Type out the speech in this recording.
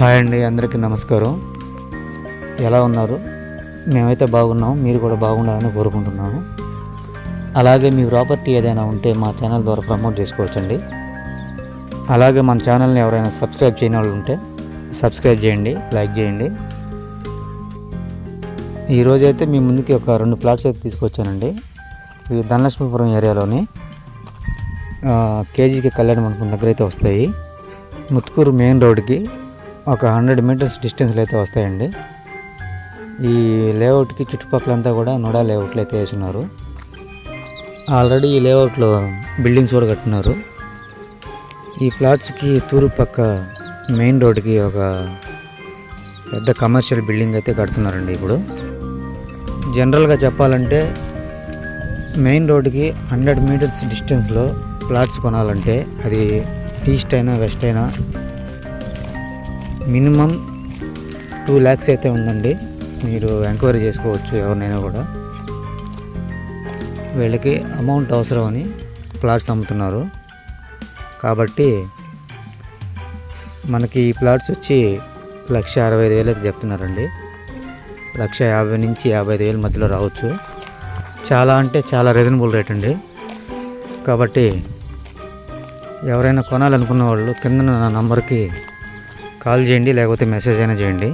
Hi అండి అందరికీ నమస్కారం. ఎలా ఉన్నారు? మేమైతే బాగున్నాం మీరు కూడా బాగుండాలని కోరుకుంటున్నాము. అలాగే మీ ప్రాపర్టీ ఏదైనా ఉంటే మా ఛానల్ ద్వారా ప్రమోట్ చేసుకోవచ్చండి. అలాగే మన ఛానల్ని ఎవరైనా సబ్స్క్రైబ్ చేయని వాళ్ళు ఉంటే సబ్స్క్రైబ్ చేయండి లైక్ చేయండి. ఈరోజైతే అయితే మీ ముందుకి ఒక రెండు ప్లాట్స్ అయితే తీసుకొచ్చానండి. ఇవి ధనలక్ష్మీపురం ఏరియాలోని కేజీకి కళ్యాణ మండపం దగ్గర అయితే వస్తాయి. ముత్తుకూరు మెయిన్ రోడ్కి ఒక హండ్రెడ్ మీటర్స్ డిస్టెన్స్లో అయితే వస్తాయండి. ఈ లేఅవుట్కి చుట్టుపక్కలంతా కూడా నోడా లేఅవుట్లు అయితే వేసినారు ఆల్రెడీ ఈ లేఅవుట్లో బిల్డింగ్స్ కూడా కట్టినారు ఈ ప్లాట్స్కి తూర్పు పక్క మెయిన్ రోడ్కి ఒక పెద్ద కమర్షియల్ బిల్డింగ్ అయితే కడుతున్నారండి ఇప్పుడు. జనరల్గా చెప్పాలంటే మెయిన్ రోడ్డుకి హండ్రెడ్ మీటర్స్ డిస్టెన్స్లో ప్లాట్స్ కొనాలంటే అది ఈస్ట్ అయినా వెస్ట్ అయినా మినిమం టూ ల్యాక్స్ అయితే ఉందండి. మీరు ఎంక్వైరీ చేసుకోవచ్చు ఎవరినైనా కూడా. వీళ్ళకి అమౌంట్ అవసరం అని ప్లాట్స్ అమ్ముతున్నారు. కాబట్టి మనకి ఈ ప్లాట్స్ వచ్చి లక్ష అరవై ఐదు వేలు అయితే చెప్తున్నారండి. లక్ష యాభై నుంచి యాభై ఐదు వేల మధ్యలో రావచ్చు. చాలా అంటే చాలా రీజనబుల్ రేట్ అండి. కాబట్టి ఎవరైనా కొనాలనుకున్న వాళ్ళు కింద నా నంబర్కి కాల్ చేయండి లేకపోతే మెసేజ్ అయినా చేయండి.